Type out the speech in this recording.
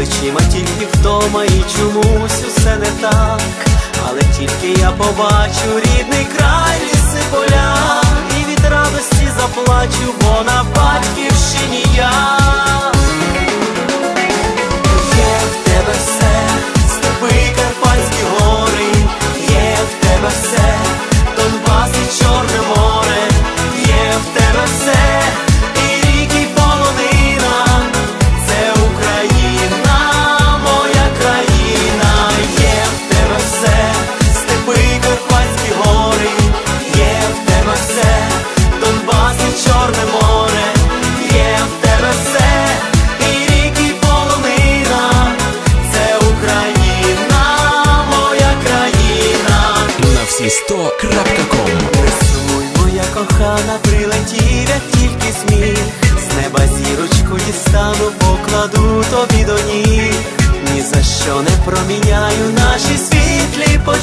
плечима тільки вдома і чомусь усе не так. Але тільки я побачу рідний край, ліси поля, і від радості заплачу, На всі сто крапка ком. Не сумуй, моя кохана, прилетів, як тільки сміх. З неба зірочку дістану, покладу тобі до ніг Ні за що не проміняю наші світлі почуття